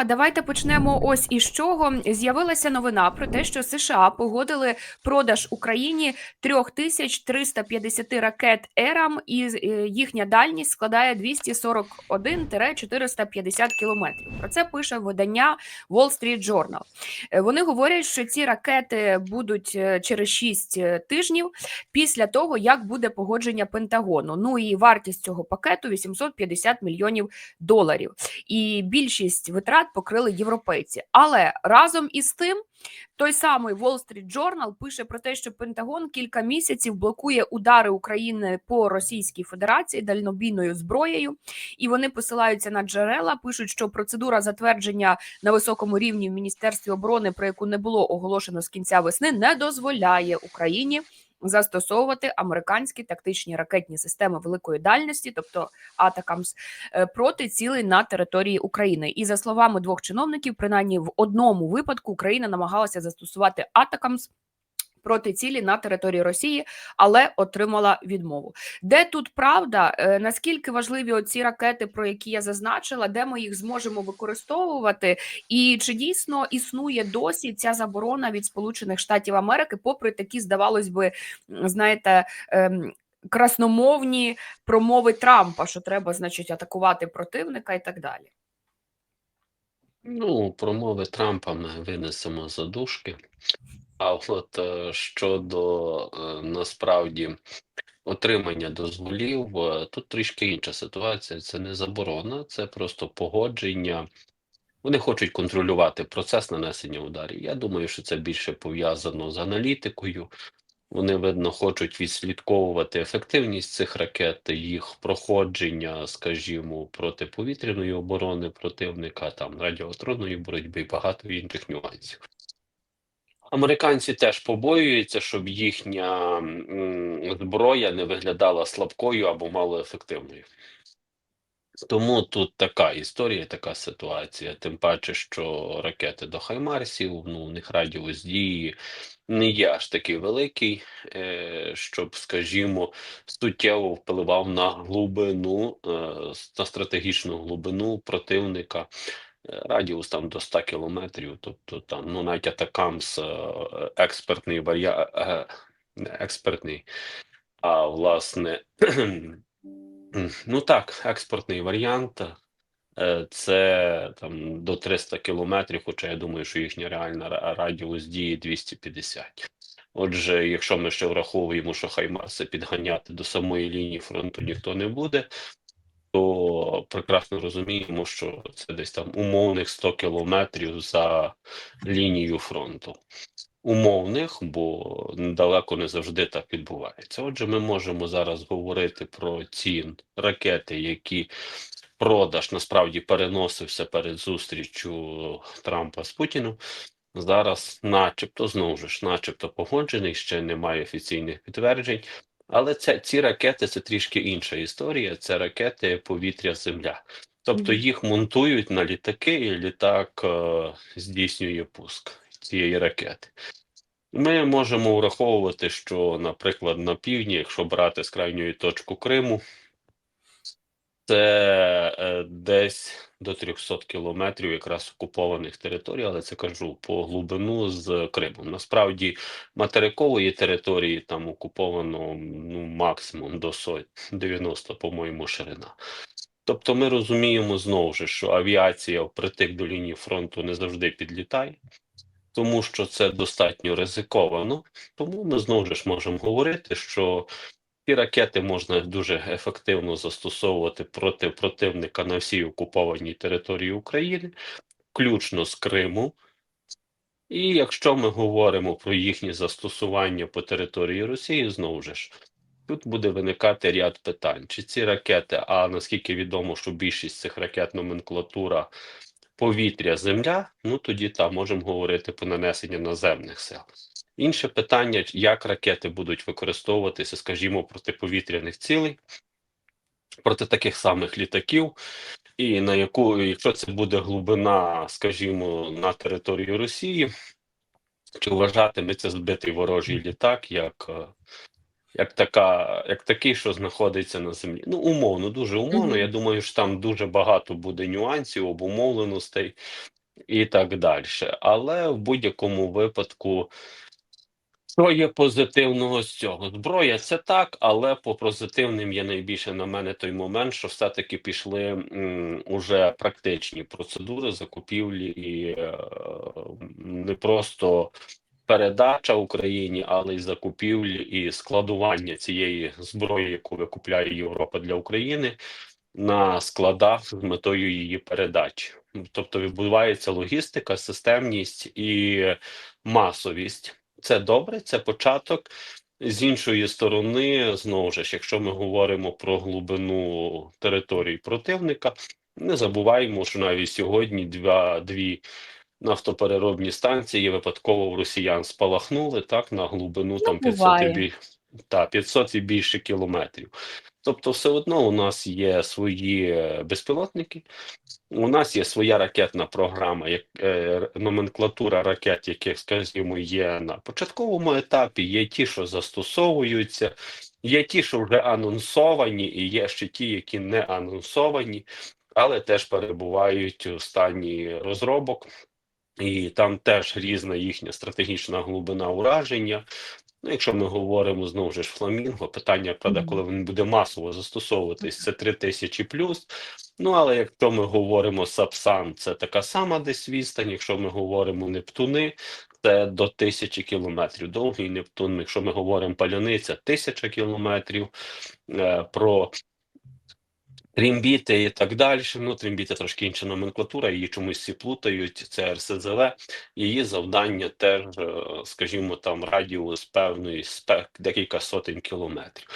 А давайте почнемо ось із чого. З'явилася новина про те, що США погодили продаж Україні 3350 ракет ЕРАМ, і е, їхня дальність складає 241-450 кілометрів. Про це пише видання Wall Street Journal. Е, Вони говорять, що ці ракети будуть е, через 6 тижнів після того, як буде погодження Пентагону. Ну і вартість цього пакету 850 мільйонів доларів. І більшість витрат покрили європейці. Але разом із тим, той самий Wall Street Journal пише про те, що Пентагон кілька місяців блокує удари України по Російській Федерації дальнобійною зброєю, і вони посилаються на джерела. Пишуть, що процедура затвердження на високому рівні в міністерстві оборони, про яку не було оголошено з кінця весни, не дозволяє Україні. Застосовувати американські тактичні ракетні системи великої дальності, тобто Атакамс, е, проти цілей на території України. І за словами двох чиновників, принаймні в одному випадку Україна намагалася застосувати Атакамс. Проти цілі на території Росії, але отримала відмову. Де тут правда? Е, Наскільки важливі оці ракети, про які я зазначила, де ми їх зможемо використовувати, і чи дійсно існує досі ця заборона від Сполучених Штатів Америки, попри такі, здавалось би, знаєте, ем, красномовні промови Трампа, що треба, значить, атакувати противника і так далі. Ну, промови Трампа ми винесемо за дужки. А от е, щодо е, насправді отримання дозволів, е, тут трішки інша ситуація. Це не заборона, це просто погодження. Вони хочуть контролювати процес нанесення ударів. Я думаю, що це більше пов'язано з аналітикою. Вони, видно, хочуть відслідковувати ефективність цих ракет, їх проходження, скажімо, протиповітряної оборони противника, там радіоелектронної боротьби і багато інших нюансів. Американці теж побоюються, щоб їхня зброя не виглядала слабкою або малоефективною. Тому тут така історія, така ситуація. Тим паче, що ракети до Хаймарсів, ну, у них радіус дії не є аж такий великий, е, щоб, скажімо, суттєво впливав на глибину, е, на стратегічну глибину противника. Е, Радіус там до 100 кілометрів, тобто там, ну навіть Атакамс е, експертний варіант, експертний, а власне, ну так, експортний варіант. е, Це там до 300 кілометрів, хоча я думаю, що їхня реальна радіус дії 250. Отже, якщо ми ще враховуємо, що Хаймарси підганяти до самої лінії фронту ніхто не буде, то прекрасно розуміємо, що це десь там умовних 100 кілометрів за лінією фронту. Умовних, бо далеко не завжди так відбувається. Отже, ми можемо зараз говорити про ці ракети, які продаж насправді переносився перед зустрічю Трампа з Путіним. Зараз, начебто, знову ж, начебто погоджений, ще немає офіційних підтверджень. Але це ці ракети це трішки інша історія. Це ракети повітря-земля. Тобто їх монтують на літаки, і літак е, здійснює пуск цієї ракети. Ми можемо враховувати, що, наприклад, на півдні, якщо брати з крайньої точки Криму, це е, десь до 300 кілометрів якраз окупованих територій, але це кажу по глибину з Кримом. Насправді материкової території там окуповано ну максимум до сотні, 90, по-моєму, ширина. Тобто ми розуміємо знову ж, що авіація впритик до лінії фронту не завжди підлітає, тому що це достатньо ризиковано. Тому ми знову ж можемо говорити, що ці ракети можна дуже ефективно застосовувати проти противника на всій окупованій території України, включно з Криму. І якщо ми говоримо про їхнє застосування по території Росії, знову ж тут буде виникати ряд питань. Чи ці ракети, а наскільки відомо, що більшість цих ракет номенклатура повітря, земля, ну тоді там можемо говорити про нанесення наземних сил. Інше питання, як ракети будуть використовуватися, скажімо, проти повітряних цілей, проти таких самих літаків, і на яку, якщо це буде глибина, скажімо, на території Росії, чи вважатиметься збитий ворожий літак як е, як така, як такий, що знаходиться на землі. Ну, умовно, дуже умовно. Я думаю, що там дуже багато буде нюансів, обумовленостей і так далі. Але в будь-якому випадку. Що є позитивного з цього? Зброя це так, але по позитивним є найбільше на мене той момент, що все-таки пішли м, уже практичні процедури закупівлі і е, не просто передача Україні, але й закупівлі і складування цієї зброї, яку викупляє Європа для України на складах з метою її передачі. Тобто відбувається логістика, системність і масовість. Це добре, це початок. З іншої сторони, знову ж, якщо ми говоримо про глибину території противника, не забуваємо, що навіть сьогодні два, дві нафтопереробні станції випадково в росіян спалахнули так на глибину Ну, там 500 і буває. та, 500 і більше кілометрів. Тобто, все одно у нас є свої е, безпілотники, у нас є своя ракетна програма, як е, номенклатура ракет, яких, скажімо, є на початковому етапі, є ті, що застосовуються, є ті, що вже анонсовані, і є ще ті, які не анонсовані, але теж перебувають у стані розробок. І там теж різна їхня стратегічна глибина ураження. Ну, якщо ми говоримо знову ж фламінго, питання, правда, коли він буде масово застосовуватись, це 3000 плюс. Ну, але якщо ми говоримо Сапсан, це така сама десь відстань. Якщо ми говоримо Нептуни, це до тисячі кілометрів. Довгий Нептун, якщо ми говоримо паляниця, тисяча кілометрів. Е, Про Трімбіти і так далі. Ну, трімбіти трошки інша номенклатура, її чомусь всі плутають. Це РСЗВ. Її завдання теж, е, скажімо, там радіус певної спек декілька сотень кілометрів.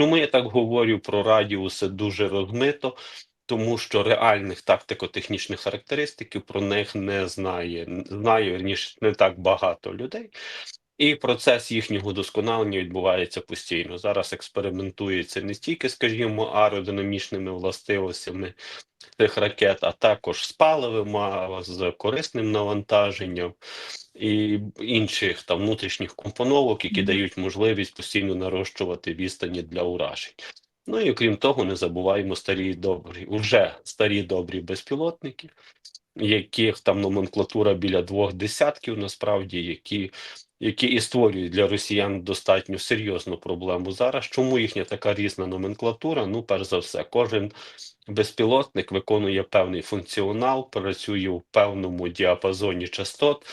Чому я так говорю про радіуси дуже розмито? Тому що реальних тактико-технічних характеристиків про них не знає, знає вірніше не так багато людей. І процес їхнього досконалення відбувається постійно. Зараз експериментується не стільки, скажімо, аеродинамічними властивостями цих ракет, а також з паливом, а з корисним навантаженням і інших там внутрішніх компоновок, які дають можливість постійно нарощувати відстані для уражень. Ну і окрім того, не забуваємо старі добрі, уже старі добрі безпілотники, яких там номенклатура біля двох десятків, насправді, які які і створюють для росіян достатньо серйозну проблему зараз. Чому їхня така різна номенклатура? Ну, перш за все, кожен безпілотник виконує певний функціонал, працює в певному діапазоні частот,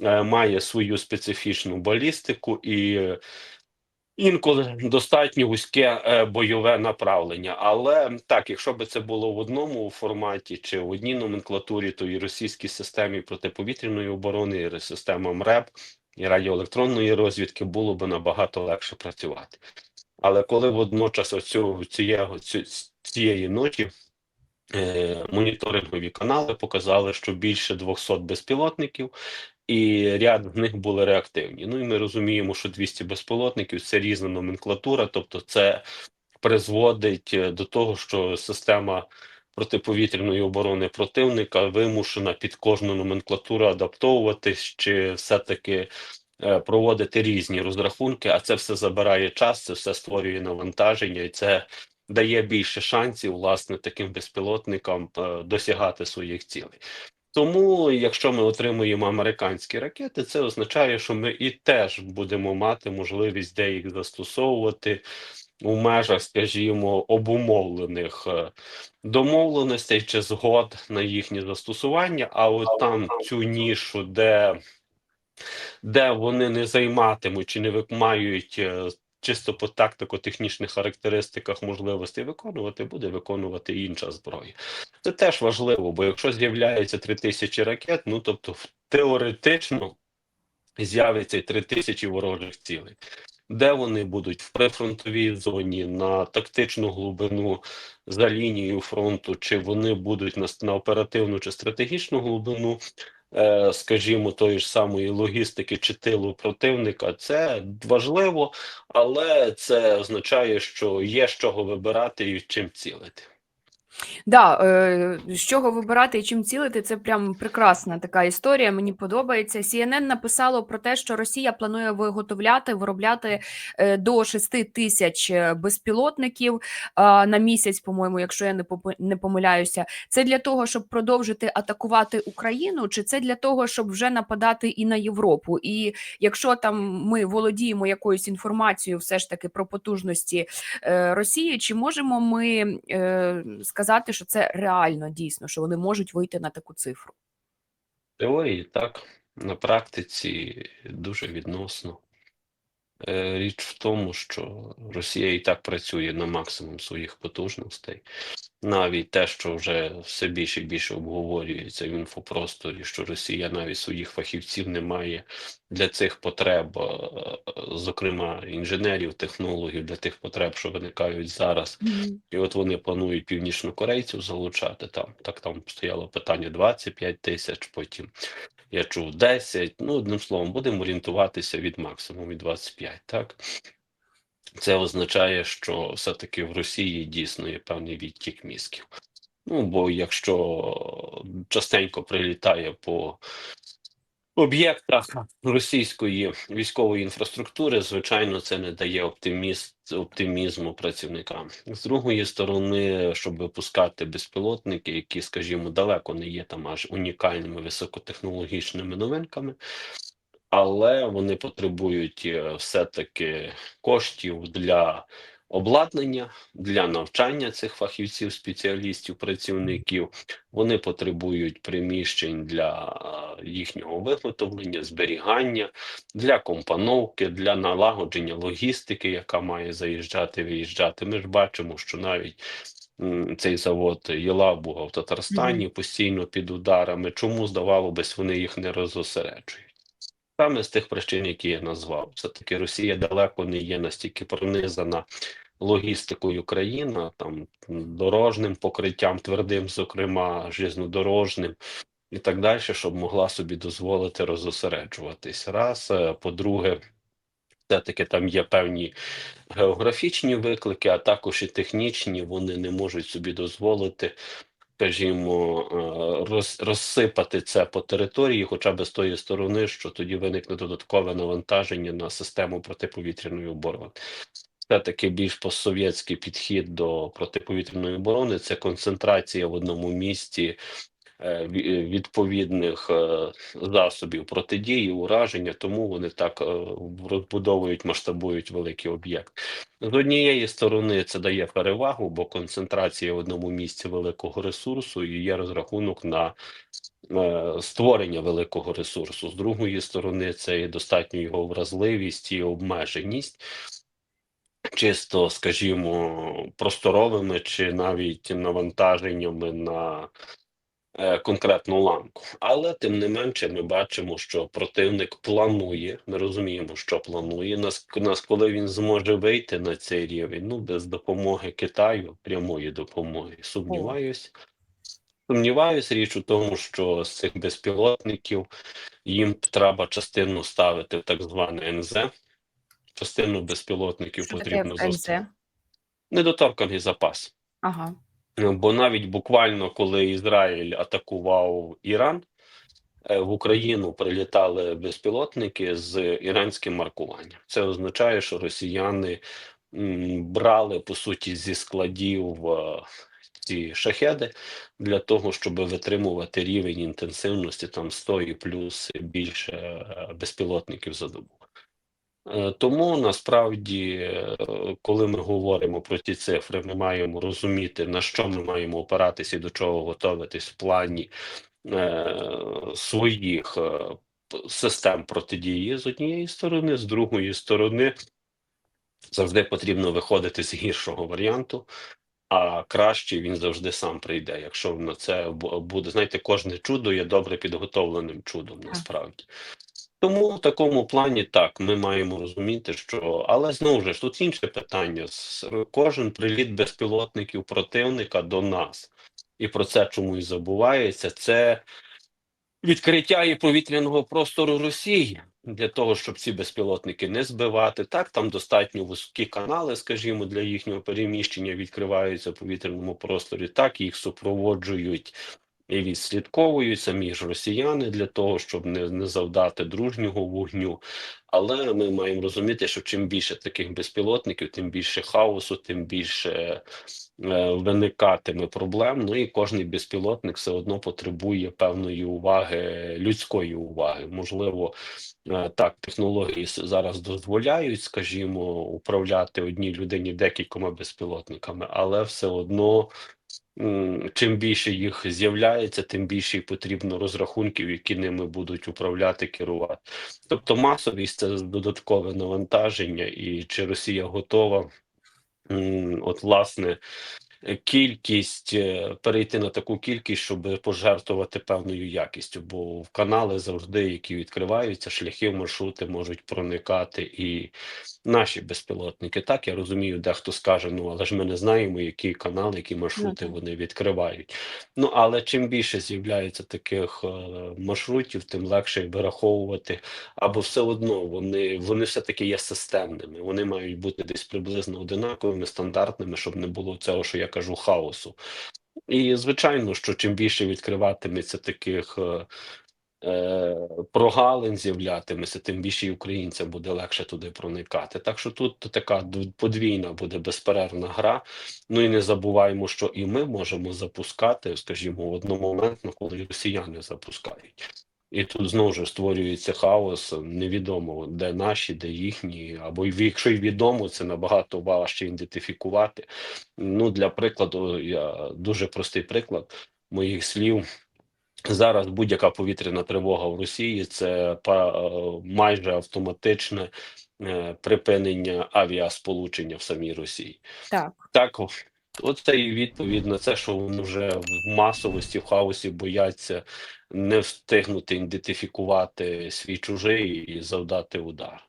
е, має свою специфічну балістику і. Інколи достатньо вузьке е, бойове направлення, але так, якщо би це було в одному форматі чи в одній номенклатурі, то і російській системі протиповітряної оборони, і системам РЕП і радіоелектронної розвідки було б набагато легше працювати. Але коли водночас оцю цієї, цієї ночі е, моніторингові канали показали, що більше 200 безпілотників і ряд з них були реактивні. Ну і ми розуміємо, що 200 безпілотників це різна номенклатура, тобто це призводить е, до того, що система протиповітряної оборони противника вимушена під кожну номенклатуру адаптовуватись, чи все-таки е, проводити різні розрахунки, а це все забирає час, це все створює навантаження, і це дає більше шансів власне таким безпілотникам е, досягати своїх цілей. Тому, якщо ми отримуємо американські ракети, це означає, що ми і теж будемо мати можливість де їх застосовувати у межах, скажімо, обумовлених е, домовленостей чи згод на їхнє застосування. А от там цю нішу, де, де вони не займатимуть чи не мають е, чисто по тактико-технічних характеристиках можливостей виконувати, буде виконувати інша зброя. Це теж важливо, бо якщо з'являється 3000 ракет, ну тобто теоретично з'явиться й 3000 ворожих цілей. Де вони будуть в прифронтовій зоні, на тактичну глибину за лінією фронту, чи вони будуть на, на оперативну чи стратегічну глибину, скажімо, тої ж самої логістики чи тилу противника, це важливо, але це означає, що є з чого вибирати і чим цілити. Да, е, з чого вибирати і чим цілити, це прям прекрасна така історія. Мені подобається. CNN написало про те, що Росія планує виготовляти, виробляти е, до 6 тисяч е, безпілотників на місяць, по-моєму, якщо я не помиляюся. Це для того, щоб продовжити атакувати Україну, чи це для того, щоб вже нападати і на Європу? І якщо там ми володіємо якоюсь інформацією, все ж таки про потужності е, Росії, чи можемо ми е, сказати, що це реально дійсно, що вони можуть вийти на таку цифру? Теорії так, на практиці дуже відносно. Е, Річ в тому, що Росія і так працює на максимум своїх потужностей. Навіть те, що вже все більше і більше обговорюється в інфопросторі, що Росія навіть своїх фахівців не має для цих потреб, е, зокрема інженерів, технологів, для тих потреб, що виникають зараз. І от вони планують північнокорейців залучати там. Так там стояло питання 25 тисяч, потім я чув 10. Ну, одним словом, будемо орієнтуватися від максимуму від 25, так? Це означає, що все-таки в Росії дійсно є певний відтік мізків. Ну, бо якщо частенько прилітає по об'єктах російської військової інфраструктури, звичайно, це не дає оптиміст, оптимізму працівникам. З другої сторони, щоб випускати безпілотники, які, скажімо, далеко не є там аж унікальними високотехнологічними новинками, але вони потребують е, все-таки коштів для обладнання, для навчання цих фахівців, спеціалістів, працівників. Вони потребують приміщень для е, їхнього виготовлення, зберігання, для компоновки, для налагодження логістики, яка має заїжджати, виїжджати. Ми ж бачимо, що навіть цей завод Єлабуга в Татарстані постійно під ударами. Чому здавалося, вони їх не розосереджують? Саме з тих причин, які я назвав, все таки Росія далеко не є настільки пронизана логістикою країна, там дорожнім покриттям, твердим, зокрема, железнодорожним і так далі, щоб могла собі дозволити розосереджуватись. Раз, Е, по-друге, все-таки там є певні географічні виклики, а також і технічні. Вони не можуть собі дозволити скажімо, е, роз, розсипати це по території, хоча б з тої сторони, що тоді виникне додаткове навантаження на систему протиповітряної оборони. Все-таки більш постсовєтський підхід до протиповітряної оборони це концентрація в одному місці е, відповідних е, засобів протидії, ураження, тому вони так е, розбудовують, масштабують великий об'єкт. З однієї сторони це дає перевагу, бо концентрація в одному місці великого ресурсу і є розрахунок на е, створення великого ресурсу. З другої сторони, це і достатньо його вразливість і обмеженість. Чисто, скажімо, просторовими чи навіть навантаженнями на е, конкретну ланку. Але тим не менше, ми бачимо, що противник планує. Ми розуміємо, що планує. Нас, нас коли він зможе вийти на цей рівень, ну без допомоги Китаю, прямої допомоги. Сумніваюсь. Сумніваюсь, річ у тому, що з цих безпілотників їм треба частину ставити в так зване НЗ. Частину безпілотників Що потрібно застосувати. Недоторканий запас. Ага. Бо навіть буквально коли Ізраїль атакував Іран, е, в Україну прилітали безпілотники з іранським маркуванням. Це означає, що росіяни брали по суті зі складів е, ці шахеди для того, щоб витримувати рівень інтенсивності там 100 і плюс більше е, безпілотників за добу. Е, Тому насправді, е, коли ми говоримо про ті цифри, ми маємо розуміти, на що ми маємо опиратися і до чого готуватись в плані е, своїх е, систем протидії з однієї сторони, з другої сторони, завжди потрібно виходити з гіршого варіанту. А кращий він завжди сам прийде, якщо на це буде. Знаєте, кожне чудо є добре підготовленим чудом, насправді. Тому в такому плані так ми маємо розуміти, що але знову ж тут інше питання: кожен приліт безпілотників противника до нас, і про це чомусь забувається. Це відкриття і повітряного простору Росії. для того, щоб ці безпілотники не збивати. Так, там достатньо вузькі канали, скажімо, для їхнього переміщення відкриваються в повітряному просторі. Так, їх супроводжують і відслідковують самі ж росіяни для того, щоб не, не завдати дружнього вогню. Але ми маємо розуміти, що чим більше таких безпілотників, тим більше хаосу, тим більше е, виникатиме проблем. Ну і кожний безпілотник все одно потребує певної уваги, людської уваги. Можливо, е, так технології зараз дозволяють, скажімо, управляти одній людині декількома безпілотниками, але все одно. Чим більше їх з'являється, тим більше потрібно розрахунків, які ними будуть управляти, керувати. Тобто масовість це додаткове навантаження, і чи Росія готова, от власне, кількість е, перейти на таку кількість, щоб пожертвувати певною якістю, бо в канали завжди, які відкриваються, шляхи, маршрути можуть проникати і наші безпілотники. Так, я розумію, дехто скаже, ну але ж ми не знаємо, які канали, які маршрути вони відкривають. Ну але чим більше з'являється таких е, маршрутів, тим легше їх вираховувати. Або все одно вони, вони все-таки є системними. Вони мають бути десь приблизно одинаковими, стандартними, щоб не було цього, що я кажу, хаосу. І звичайно, що чим більше відкриватиметься таких. е, е, Прогалин з'являтиметься, тим більше і українцям буде легше туди проникати. Так що тут така подвійна буде безперервна гра. Ну і не забуваємо, що і ми можемо запускати, скажімо, одномоментно, коли росіяни запускають. І тут знову ж створюється хаос. Невідомо, де наші, де їхні, або якщо й відомо, це набагато важче ідентифікувати. Ну, для прикладу, я дуже простий приклад моїх слів. Зараз будь-яка повітряна тривога в Росії це е, майже автоматичне е, припинення авіасполучення в самій Росії. Так. Так, оце і відповідь на це, що вони вже в масовості, в хаосі бояться не встигнути ідентифікувати свій чужий і завдати удар.